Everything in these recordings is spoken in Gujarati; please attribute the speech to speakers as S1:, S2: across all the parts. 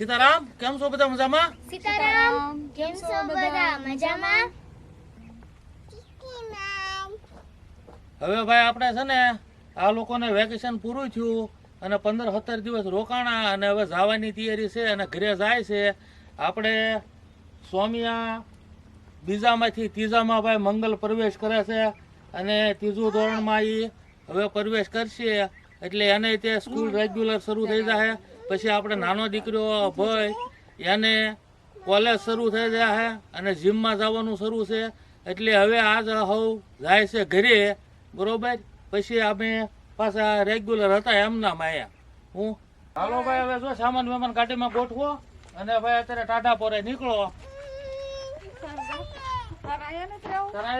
S1: સીતારામ કેમ છો બધા મજામાં?
S2: સીતારામ કેમ છો બધા મજામાં?
S1: હવે ભાઈ આપણે છે ને આ લોકોને વેકેશન પૂરું થયું અને પંદર સત્તર દિવસ રોકાણા અને હવે જવાની તૈયારી છે અને ઘરે જાય છે. આપણે સ્વામિયા બીજામાંથી ત્રીજામાં ભાઈ મંગલ પ્રવેશ કરે છે અને ત્રીજું ધોરણમાં એ હવે પ્રવેશ કરશે. એટલે એને તે સ્કૂલ રેગ્યુલર શરૂ થઈ જાય પછી આપણે નાનો દીકરો ભાઈ એને કોલેજ શરૂ થઈ જાય અને જીમમાં જવાનું શરૂ છે. એટલે હવે આજ હવ જાય છે ઘરે બરોબર? પછી અમે પાછા રેગ્યુલર હતા એમના માયા. હું? હાલો ભાઈ હવે જો સામાન વેમાન ગાડીમાં ગોઠવો અને ભાઈ અત્યારે ટાટા પોરે નીકળો.
S3: તાર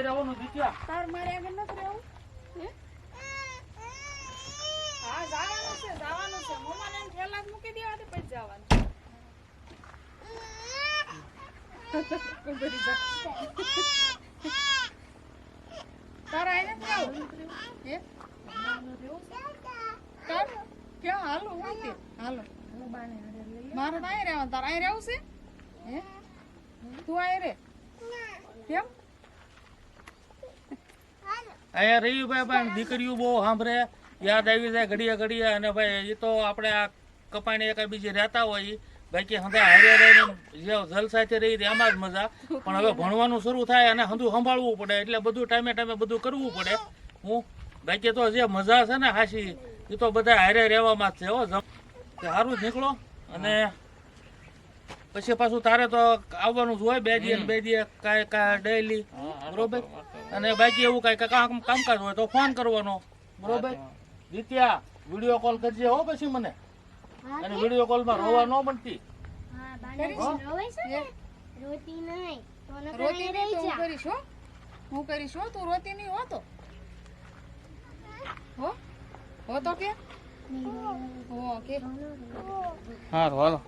S1: રહેવાનું દીકરા
S3: તાર મારે આગળ નથી રહેવું? હે? હા, જાવાનું છે, જાવાનું છે. મમ્માને એને ઠેલા જ મૂકી દેવાથી પછી જાવાનું. ઉભરી જા. તારે આયા નથી હે? તાર? ક્યાં? હાલો, હું તે. હાલો. મારે તો અહીં રહેવાનું. તારે અહીં રહેવું છે? હે? તું અહીં રે કેમ
S1: અહીંયા રહી ભાઈ દીકરીઓ બહુ સાંભળે યાદ આવી જાય ઘડીએ ઘડીએ અને ભાઈ એ તો આપણે આ કપાણી એકા બીજી રહેતા હોય બાકી હંધા હારે રહીને જે જલસાથી રહી એમાં જ મજા. પણ હવે ભણવાનું શરૂ થાય અને હંધું સંભાળવું પડે એટલે બધું ટાઈમે ટાઈમે બધું કરવું પડે. હું? બાકી તો જે મજા છે ને હાસી એ તો બધા હારે રહેવામાં જ છે હો. સારું જ નીકળો. અને પછી પાછું તારે તો આવવાનું જ હોય બે દી બે દી કાંઈ કાંઈ ડેલી બરોબર? અને બાકી એવું કાંઈ કામ કામકાજ હોય તો ફોન કરવાનો. બરોબર? દિત્યા વીડિયો કોલ કરજે હો પછી મને. અને વીડિયો કોલમાં રોવા ન બનતી.
S2: હા બાને રોવે છે ને? રોતી નહીં. તો
S3: રોતી નહીં તો કરીશ હો? હું કરીશ હો? તું રોતી નહીં હો તો. હો? હો તો કે? હો કે?
S1: હા હાલો.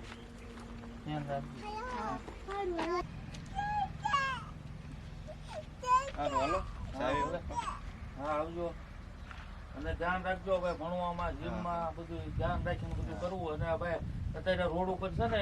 S1: હા આવજો. અને ધ્યાન રાખજો ભાઈ ભણવામાં જીમમાં બધું ધ્યાન રાખીને બધું કરવું અને ભાઈ અત્યારે રોડ ઉપર છે ને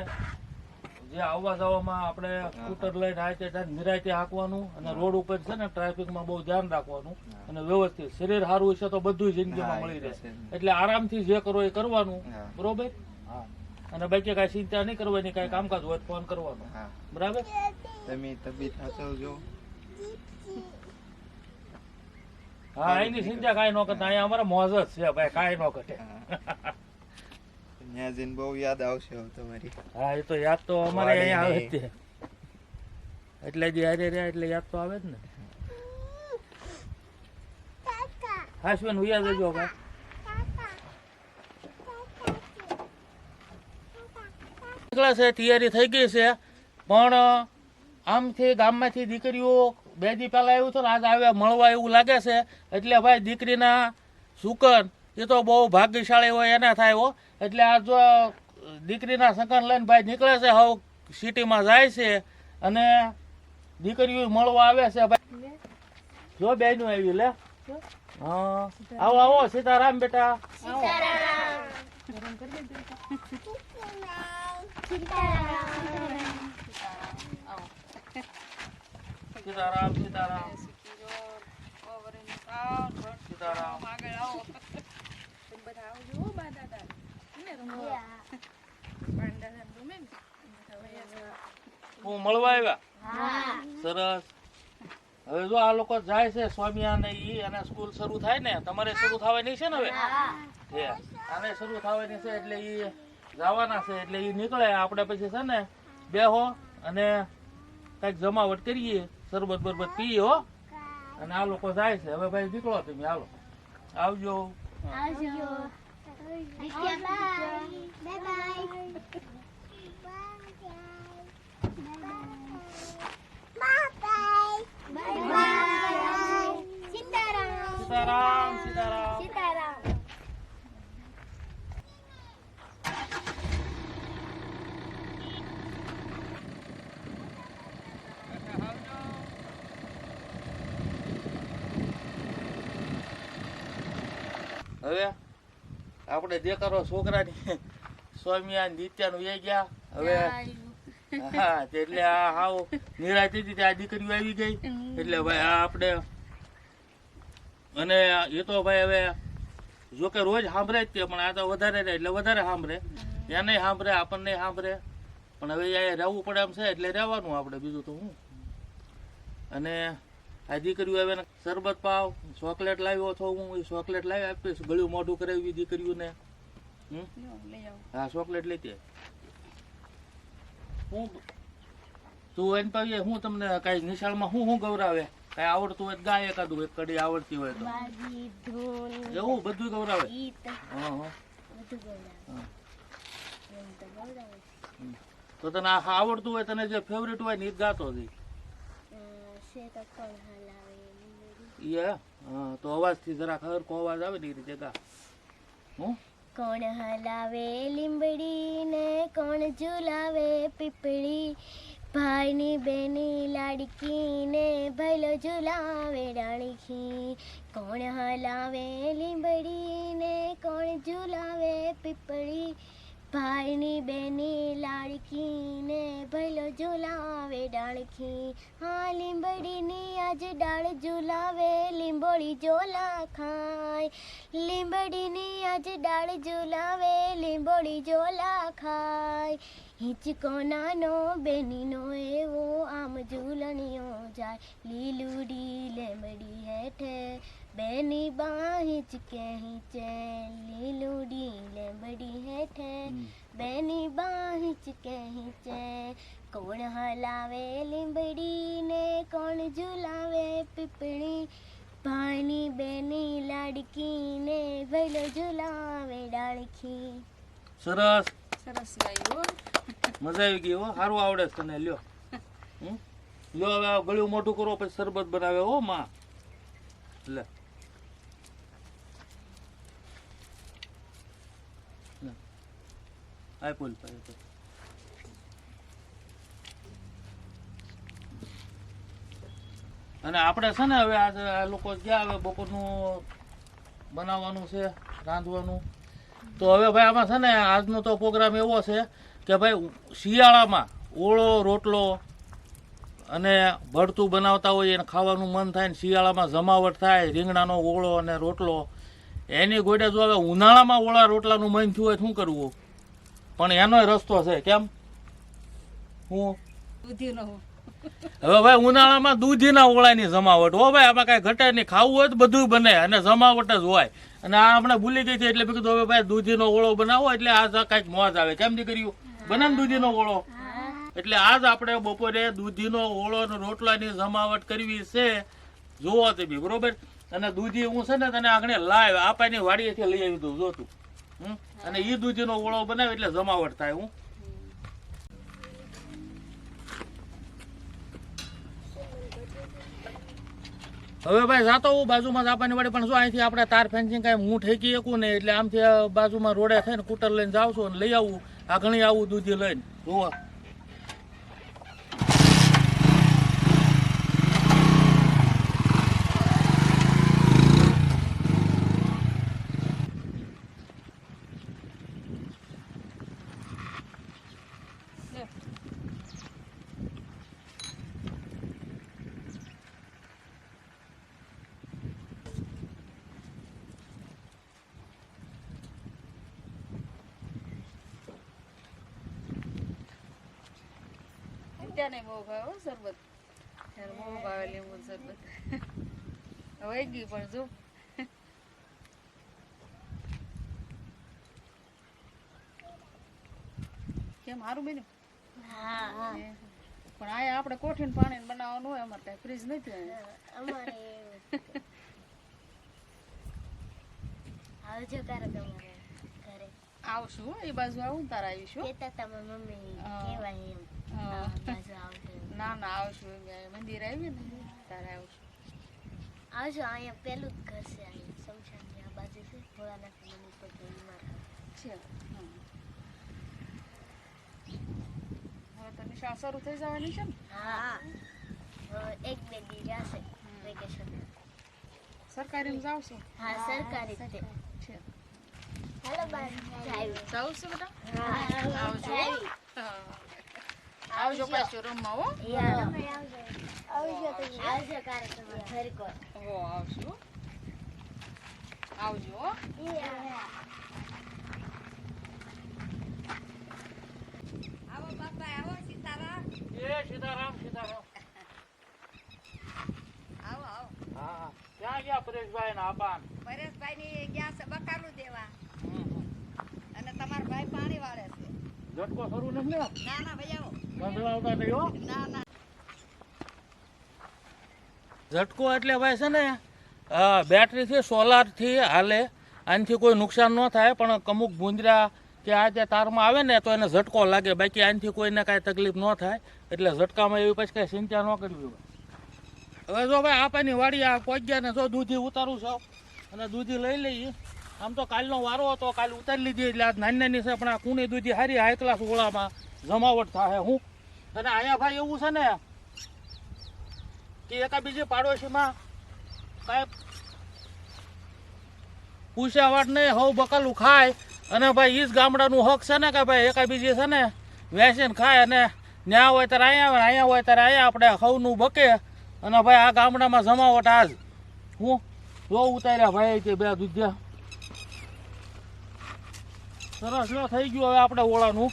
S1: જે આવવા જવામાં આપણે સ્કૂટર લઈને આ તે નિરાયતે હાંકવાનું અને રોડ ઉપર છે ને ટ્રાફિકમાં બહુ ધ્યાન રાખવાનું અને વ્યવસ્થિત. શરીર સારું હશે તો બધું જિંદગીમાં મળી રહેશે એટલે આરામથી જે કરો એ કરવાનું. બરોબર? હા. અને બાકી કાંઈ ચિંતા નહીં કરવાની કાંઈ કામકાજ હોય ફોન કરવાનો. બરાબર?
S4: તમે તબિયત સાચવજો.
S1: હા એની ચિંતા કાંઈ ન કરતા. અહીંયા અમારે મોજ જ છે ભાઈ કાંઈ ન ઘટે.
S4: ત્યાં જઈને બહુ યાદ આવશે હવે તમારી.
S1: હા એ તો યાદ તો અમારે અહીંયા આવે જ એટલે જે હારે રહ્યા એટલે યાદ તો આવે જ ને. હાસવેન ઉયા જજો ભાઈ નીકળે છે તૈયારી થઈ ગઈ છે. પણ આમથી ગામમાંથી દીકરીઓ બે દી પહેલાં એવું થયું ને આજ આવ્યા મળવા એવું લાગે છે. એટલે ભાઈ દીકરીના સુકન એ તો બહુ ભાગ્યશાળી હોય એને થાય હો. એટલે આ જો દીકરીના સકન લઈને ભાઈ નીકળે છે હવે સિટીમાં જાય છે અને દીકરીઓ મળવા આવે છે ભાઈ. જો બેનું આવ્યું લે. હા. આવો આવો સીતારામ બેટા. સીતારામ. સીતારામ સીતારામ.
S3: આગળ આવો. તમે બધા આવજો બા દાદા. ને રમવા બા દાદા રમે ને? બધા વયા છે.
S1: હું મળવા આવ્યા? સરસ. હવે જો આ લોકો જાય છે સ્વામિયા ને ઈ અને સ્કૂલ શરૂ થાય ને તમારે શરૂ થવાની છે ને હવે? આને શરૂ થવાની છે એટલે ઈ જવાના છે એટલે ઈ નીકળે. આપણે પછી છે ને બેહો અને કંઈક જમાવટ કરીએ. શરબત બરબત પીએ હો અને આ લોકો જાય છે હવે ભાઈ નીકળો તમે હાલો આવજો
S2: આવજો bye bye bye Sitaram
S1: Sitaram Sitaram
S2: Sitaram
S1: હવે આપણે દેખાડો છોકરાની સ્વામિયા નિત્યાનું એ ગયા હવે હા એટલે આ હાવ નિરાશ હતી આ દીકરીઓ આવી ગઈ. એટલે ભાઈ આ આપણે અને એ તો ભાઈ હવે જો કે રોજ સાંભળે જ તે પણ આ તો વધારે રહે એટલે વધારે સાંભળે. એને સાંભળે આપણને સાંભળે. પણ હવે અહીંયા રહેવું પડે એમ છે એટલે રહેવાનું આપણે બીજું તો હું. અને આ દીકરીઓ આવે શરબત પાવ ચોકલેટ લાવ્યો છો હું એ ચોકલેટ લાવી આપીશ ગળ્યું મોઢું કરાવી દીકરીઓને હા ચોકલેટ લેતી. હું તું એને પાવીએ હું તમને કઈ નિશાળમાં હું હું ગૌરાવે કઈ આવડતું હોય ગાય એકાદું એક કડી આવડતી હોય તો. એવું બધું ગૌરાવે
S2: તો
S1: તને આવડતું હોય તને જે ફેવરેટ હોય ને એ ગાતો હતી
S2: શે તો
S1: અવાજથી જરા હરખો અવાજ આવે ને રીતે ગા હું?
S2: કોણ હલાવે લીંબડી ને કોણ ઝુલાવે પીપળી? ભાઈની બેની લાડકી ને ભલો ઝુલાવે ડાળખી. કોણ હલાવે લીંબડી ને કોણ ઝુલાવે પીપળી? ભાઈની બેની લાડકી ને ભલો ઝુલાવે ડાળખી. હા, લીંબડીની આજ ડાળ ઝુલાવે, લીંબોળી ઝોલા ખાય. લીંબડીની આજ ડાળ ઝુલાવે, લીંબોળી ઝોલા ખાય. હિંચકો નાનો, બેનીનો એવો, આમ ઝૂલણીઓ જાય. લીલુડી, લેમડી હેઠે બેની બા કહી ચે લીલુડી લેબડી હેઠે. બેની બા કહી હિંચે કોણ હલાવે લીંબડી ને કોણ ઝુલાવે પીપળી. ભાઈની બેની લાડકી ને ભલો ઝુલાવે ડાળખી.
S1: સરસ.
S3: સરસ ગાયું
S1: મજા આવી ગઈ હો. સારું આવડે છે તને. લ્યો. લ્યો હવે ગળ્યું મોટું કરો પછી શરબત બનાવે. હો માં. લે. આય પુલ પર. અને આપણે છે ને હવે આજે આ લોકો ક્યાં હવે બપોરનું બનાવવાનું છે, રાંધવાનું તો હવે ભાઈ આમાં છે ને આજનો તો પ્રોગ્રામ એવો છે કે ભાઈ શિયાળામાં ઓળો, રોટલો અને ભરતું બનાવતા હોય એને ખાવાનું મન થાય ને શિયાળામાં જમાવટ થાય રીંગણાનો ઓળો અને રોટલો એની ગોડે જો હવે ઉનાળામાં ઓળા રોટલાનું મન થયું હોય શું કરવું? પણ એનો રસ્તો છે કેમ? હું? હવે ભાઈ ઉનાળામાં દૂધીના ઓળાની જમાવટ. હો ભાઈ આમાં કાંઈ ઘટે નહીં. ખાવું હોય તો બધું બને અને જમાવટ જ હોય. અને આ આપણે ભૂલી ગઈ છે એટલે મેં કીધું હવે ભાઈ દૂધીનો ઓળો બનાવો એટલે આ કાંઈક મોજ આવે. કેમ દીકરીઓ? બને ને દૂધીનો ઓળો. એટલે આજ આપણે બપોરે દૂધીનો ઓળો રોટલા રોટલાની જમાવટ કરવી છે. જોવો તે બી બરોબર? અને દૂધી હું છે ને તને આગળ લાવ આપાની વાડીએથી લઈ આવી દઉં જોતું હમ? અને એ દૂધીનો ઓળો બનાવે એટલે જમાવટ થાય, હું. હવે ભાઈ, જાતો હું બાજુમાં જાપાની વાડી, પણ શું અહીંથી આપણે તાર ફેન્સિંગ કાંઈ હું ઠેકી શકું ને એટલે આમથી બાજુમાં રોડે થઈને કૂટર લઈને જાઉં છું અને લઈ આવું, આ ઘણી આવું દૂધી લઈને. જુઓ.
S3: અત્યારે બહુ ભાવે શરબત. ત્યારે બહુ ભાવે લીંબુ શરબત. વહી ગયું પણ જો. કેમ સારું બન્યું? પણ આયા આપણે કોઠીને પાણી બનાવવાનું હોય અમારે કઈ ફ્રીજ નથી.
S2: અમારે આવજો ક્યારે તમારે ઘરે.
S3: આવશું એ બાજુ આવું તારા આવીશું
S2: કેતા તમારા મમ્મી કેવાય એમ.
S3: ના ના આવશું મંદિર આવી ને તારે આવશું.
S2: આવજો અહીંયા પેલું જ ઘર છે અહીંયા શમશાનની આ બાજુ છે ભોળાનાથ મંદિર પર
S3: છે. હવે તો નિશાળ શરૂ થઈ જવાની છે ને?
S2: હા એક બે દી જશે વેકેશન
S3: સરકારીમાં જાવ છું
S2: હા સરકારી
S3: છે.
S2: Hello bye.
S3: જાવ છો બેટા
S2: હા
S3: આવજો.
S2: જાય
S3: આવજો પાછો રમવા હો.
S2: આવજો કાર્યક્રમ ઘર કોર
S3: હો આવજો. આવજો હો.
S1: એ સીતારામ સીતારામ.
S5: આવો આવો.
S1: હા ક્યાં ગયા પરેશભાઈ ના આપાન
S5: પરેશભાઈ ની ગયા છે બકાલું દેવા. અને તમાર ભાઈ પાણી વાળે છે.
S1: ઝટકો શરૂ નથી ને
S5: ના ના ભાઈ આવો.
S1: ઝટકો એટલે ભાઈ છે ને બેટરીથી સોલારથી હાલે. આનાથી કોઈ નુકસાન ન થાય, પણ અમુક ભૂંજરા કે આ જે તારમાં આવે ને, તો એને ઝટકો લાગે. બાકી આનાથી કોઈને કાંઈ તકલીફ ન થાય. એટલે ઝટકામાં એવી પછી કાંઈ ચિંતા ન કરવી હોય. હવે જો ભાઈ આપાની વાડી આ પહોંચ્યા ને જો દૂધી ઉતારું છો. અને દૂધી લઈ લઈએ. આમ તો કાલનો વારો હતો, કાલ ઉતારી લીધી. એટલે આ નાની નાની છે, પણ આ કુણી દૂધી હારી હાઈ ક્લાસ ઓળામાં જમાવટ થાય. હું અને અહીંયા ભાઈ એવું છે ને કે એકા બીજી પાડોશીમાં કાંઈ પૂછ્યા વાત નહીં, હવ બકાલું ખાય. અને ભાઈ ઈજ ગામડાનું હક છે ને કે ભાઈ એકા બીજી છે ને વેચીને ખાય અને ન્યા હોય ત્યારે અહીંયા અહીંયા હોય ત્યારે અહીંયા આપણે હવનું બકે. અને ભાઈ આ ગામડામાં જમાવટ આજ. હું જો ઉતાર્યા ભાઈ તે બે દૂધ્યા સરસ થઈ ગયું હવે આપણે ઓળાનું.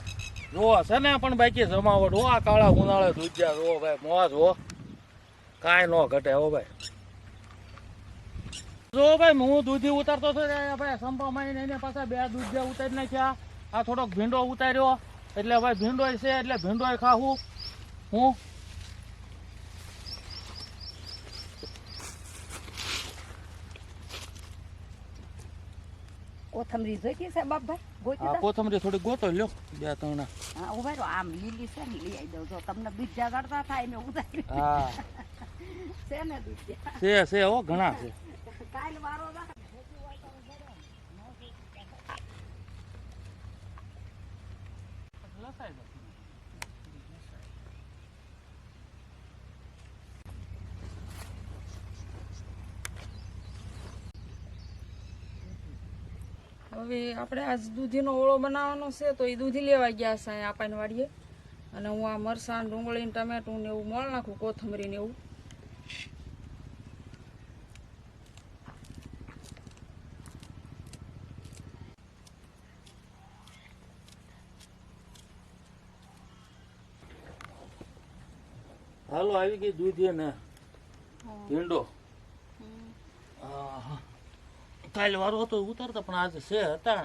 S1: જો છે ને પણ બાકી જમાવટ. હો આ કાળા ઉનાળે દૂધ્યા જો ભાઈ મોજ હો. કાંઈ ન ઘટે હો ભાઈ. જો ભાઈ, હું દૂધી ઉતારતો હતો ભાઈ સંપામાં એને પાછા બે દૂધિયા ઉતારી નાખ્યા. આ થોડોક ભીંડો ઉતાર્યો. એટલે ભાઈ ભીંડોય છે, એટલે ભીંડોય ખાવું. હું?
S5: કોથમરી છે બાપભાઈ ગોતી
S1: આ
S5: દો.
S1: કોથમરી થોડી ગોતો લ્યો બે ત્રણ
S5: હા ઊભા રહો આમ લીલી છે ને લઈ આવી દઉં. જો તમને બીજા ગળતા થાય ને ઉતારી
S1: હા.
S5: છે ને બીજા.
S1: છે છે હો ઘણા છે.
S5: કાલ વારો રાખે
S3: હવે આપણે આજ દૂધીનો ઓળો બનાવવાનો છે તો એ દૂધી લેવા ગયા છે અહીંયા આપણને વાડીએ. અને હું આ મરસાં ડુંગળીને ટમેટું ને એવું મળ નાખું કોથમરી ને એવું.
S1: હાલો આવી ગઈ દૂધી ને ભીંડો. કાલ વારો હતો ઉતારતા પણ આજે છે હતા.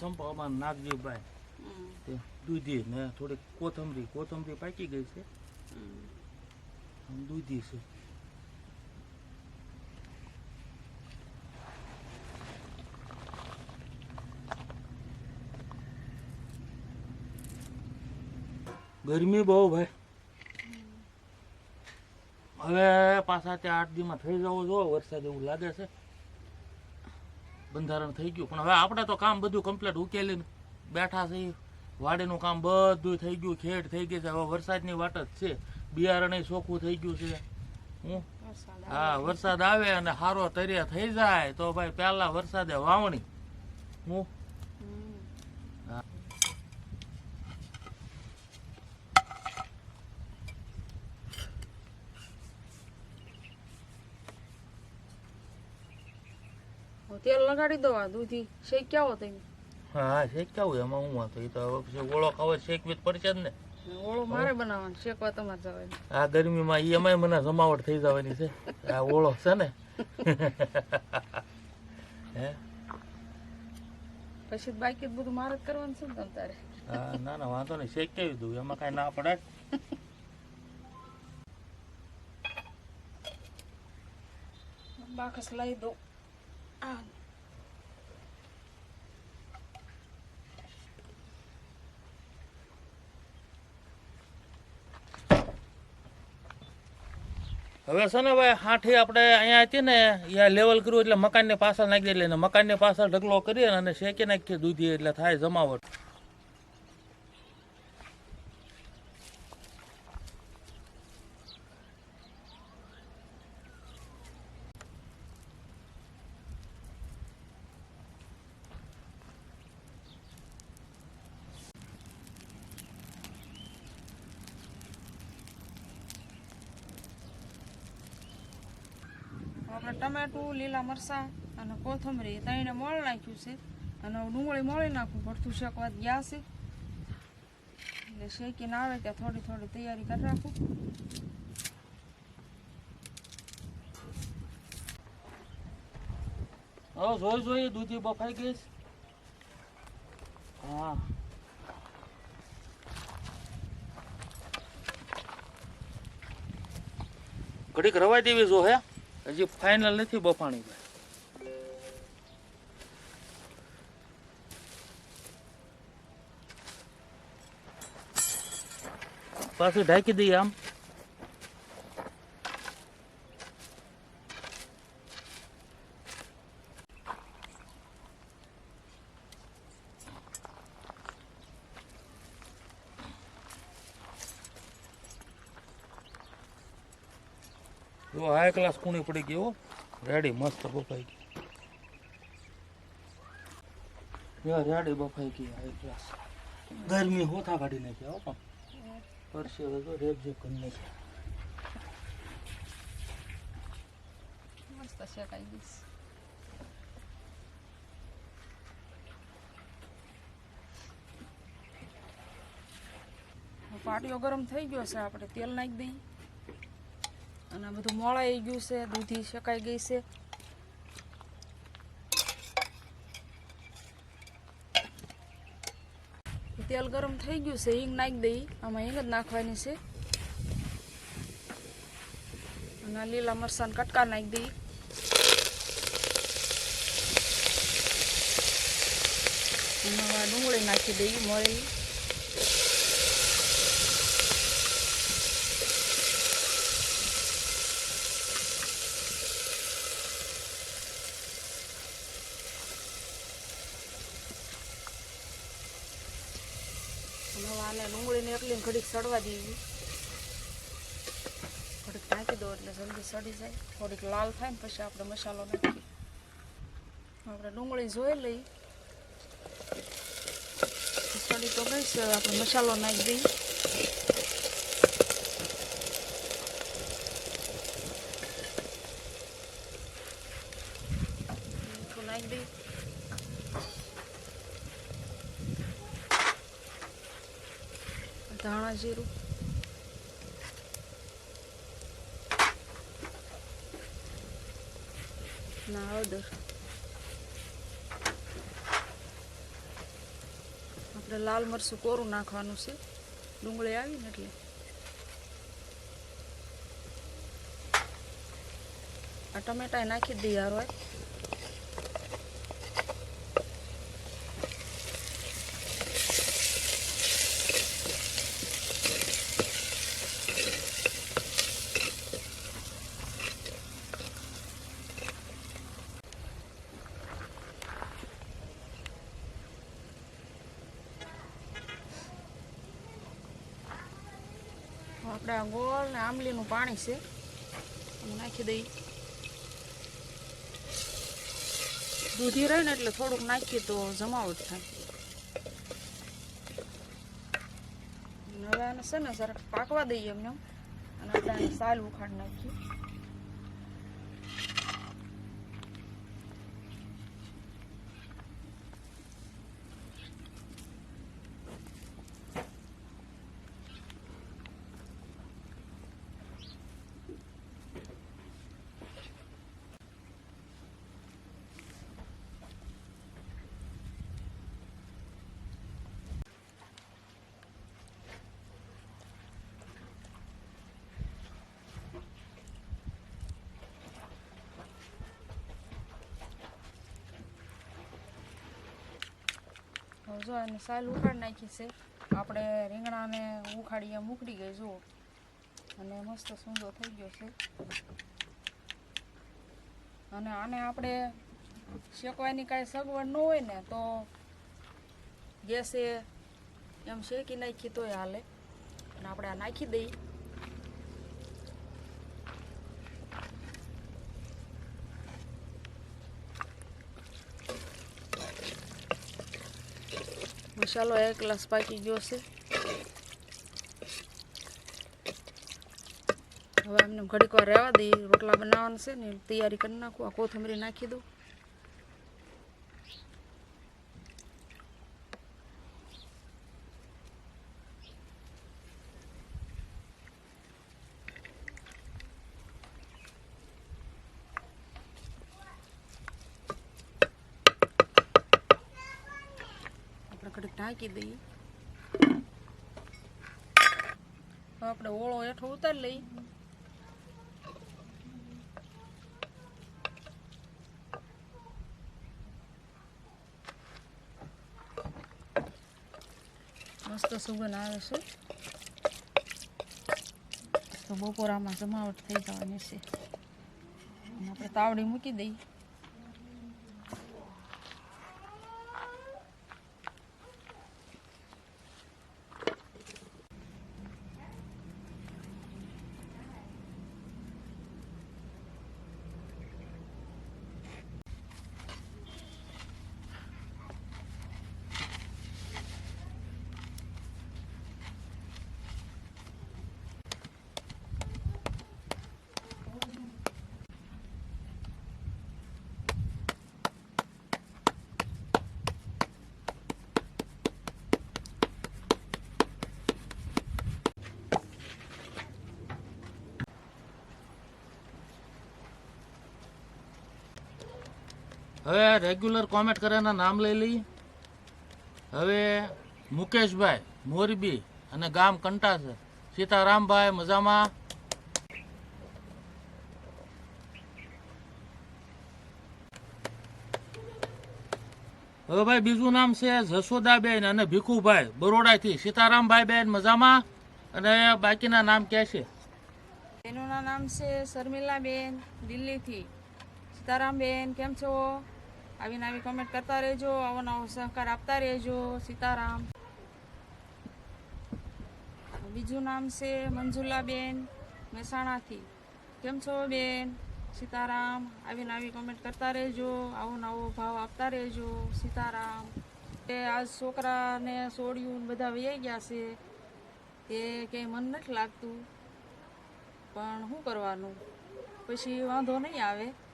S1: સંપામાં નાગજીભાઈ. તે દૂધી ને થોડીક કોથમરી કોથમરી પાકી ગઈ છે. દૂધી છે. ગરમી બહુ ભાઈ. હવે પાછા ત્યાં આઠ દીમાં થઈ જવો જો વરસાદ એવું લાગે છે. બંધારણ થઈ ગયું. પણ હવે આપણે તો કામ બધું કમ્પ્લીટ ઉકેલીને બેઠા છે વાડીનું કામ બધું થઈ ગયું ખેડ થઈ ગઈ છે. હવે વરસાદની વાટ જ છે. બિયારણ ચોખ્ખું થઈ ગયું છે. હું? હા વરસાદ આવે અને સારો તરિયા થઈ જાય તો ભાઈ પહેલા વરસાદે વાવણી. હું
S3: હવે તેલ લગાડી દો આ દૂધી. શેક્યા હો તમે.
S1: હા શેકાવું એમાં હું વાંધો? એ તો હવે પછી ઓળો ખાવો શેકવી જ પડશે જ ને.
S3: ઓળો મારે બનાવવાનો શેકવા તમારે જવાય
S1: આ ગરમીમાં ઈ એમાંય મને જમાવટ થઈ જવાની છે. આ ઓળો છે ને. હે?
S3: પછી બાકી બધું મારે જ કરવાનું છે ને તારે.
S1: હા ના ના વાંધો નહીં. શેક કેવી દઉં એમાં કાંઈ ના પડે.
S3: બાકસ લઈ દો આ
S1: હવે છે ને ભાઈ હાથી આપણે અહીંયા હતી ને અહીંયા લેવલ કર્યું એટલે મકાનની પાછળ નાખી દે એટલે મકાનની પાછળ ઢગલો કરીએ અને શેકી નાખીએ દૂધી એટલે થાય જમાવટ.
S3: આપણે ટમેટું, લીલા મરચાં અને કોથમરી ત્રણે મળ નાખ્યું છે. અને ડુંગળી મળી નાખું, ભરતું શેકવા ગયા છે. એટલે શેકીને આવે ત્યાં થોડી થોડી તૈયારી કરી રાખું.
S1: હવે જોઈ જોઈએ દૂધી બફાઈ ગઈ. હા. ઘડીક રવાઈ દેવી જો, હે? હજી ફાઇનલ નથી બફાણી ભાઈ. પાછી ઢાંકી દઈએ આમ. જો હાઈ ક્લાસ કુણી પડી ગયો રેડી, મસ્ત બફાઈ ગઈ. રેડી બફાઈ ગઈ આ ક્લાસ ગરમી હોથા કાઢી નાખ્યા હો પણ. પરસેવે તો રેપ જે કરી નાખ્યા.
S3: મસ્ત શેકાઈ ગઈશ હવે પાટીઓ ગરમ થઈ ગયો છે, આપણે તેલ નાખી દઈએ. અને બધું મોળાઈ ગયું છે, દૂધી શેકાઈ ગઈ છે. તેલ ગરમ થઈ ગયું છે, હિંગ નાખી દઈ. આમાં હિંગ જ નાખવાની છે. અને લીલા મરસાને કટકા નાખી આ ડુંગળી નાખી દઈ મોરેલી હવે આને ડુંગળીને એકલી ઘડીક સડવા દેવી. થોડીક ઢાંકી દો એટલે જલ્દી સડી જાય. થોડીક લાલ થાય પછી આપણે મસાલો નાખીએ. આપણે ડુંગળી જોઈ લઈ સડી તો ગઈ છે, આપણે મસાલો નાખી દઈએ મીઠું નાખી દઈએ ધાણા જીરું ના હળદર આપણે લાલ મરચું કોરું નાખવાનું છે. ડુંગળી આવી ને એટલે. આ ટમેટા નાખી દઈએ હારો આપણે આ ગોળ ને આંબલીનું પાણી છે. નાખી દઈ. દૂધી રહે ને એટલે થોડુંક નાખીએ તો જમાવટ થાય. હવે છે ને જરાક પાકવા દઈએ એમને. અને આપણે સાલ ઉખાડ નાખીએ. જો એને સાલ ઉખાડી નાખી છે. આપણે રીંગણાને ઉખાડીએ મૂકડી ગઈ, જુઓ. અને મસ્ત સૂંદો થઈ ગયો છે. અને આને આપણે શેકવાની કાંઈ સગવડ ન હોય ને, તો ગેસે એમ શેકી નાખી તોય હાલે. અને આપણે આ નાખી દઈએ. મસાલો એક ગ્લાસ પાકી ગયો છે હવે એમને ઘડીક વાર રહેવા દઈએ રોટલા બનાવવાના છે ને તૈયારી કરી નાખું આ કોથમરી નાખી દઉં ઢાંકી દઈએ. આપણે ઓળો હેઠો ઉતારી લઈ મસ્ત સુગંધ આવે છે. તો બપોરામાં જમાવટ થઈ જવાની છે. આપણે તાવડી મૂકી દઈએ.
S1: હવે રેગ્યુલર કોમેન્ટ કર્યાના નામ લઈ લઈએ. હવે મુકેશભાઈ, મોરબી અને ગામ કંટા છે. સીતારામભાઈ, મજામાં? હવે ભાઈ બીજું નામ છે જશોદાબેન અને ભીખુભાઈ, બરોડાથી. સીતારામભાઈ બેન, મજામાં? અને બાકીના નામ ક્યાં છે?
S3: એનું નામ છે શર્મિલાબેન, દિલ્હીથી. સીતારામબેન, કેમ છો? આવી કમેન્ટ કરતા રહેજો, આવો નવો સહકાર આપતા રહેજો, સીતારામ. બીજું નામ છે મંજુલાબેન મહેસાણાથી. કેમ છો બેન? સીતારામ. આવી કમેન્ટ કરતા રહેજો, આવો નવો ભાવ આપતા રહેજો, સીતારામ. એ આજ છોકરાને સોડિયું બધા વૈયા ગયા છે. તે કંઈ મન નથી લાગતું. પણ શું કરવાનું? પછી વાંધો નહીં આવે.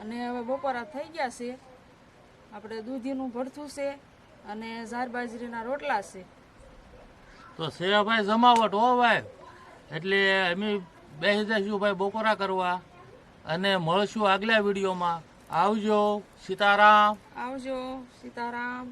S3: અને હવે બપોરા થઈ ગયા છે. આપણે દૂધીનું ભરથું છે અને ઝાર બાજરીના રોટલા છે.
S1: તો છે ભાઈ જમાવટ હો ભાઈ. એટલે અમે બેસી જઈશું ભાઈ બપોરા કરવા અને મળશું આગલા વિડીયોમાં. આવજો સીતારામ.
S3: આવજો સીતારામ.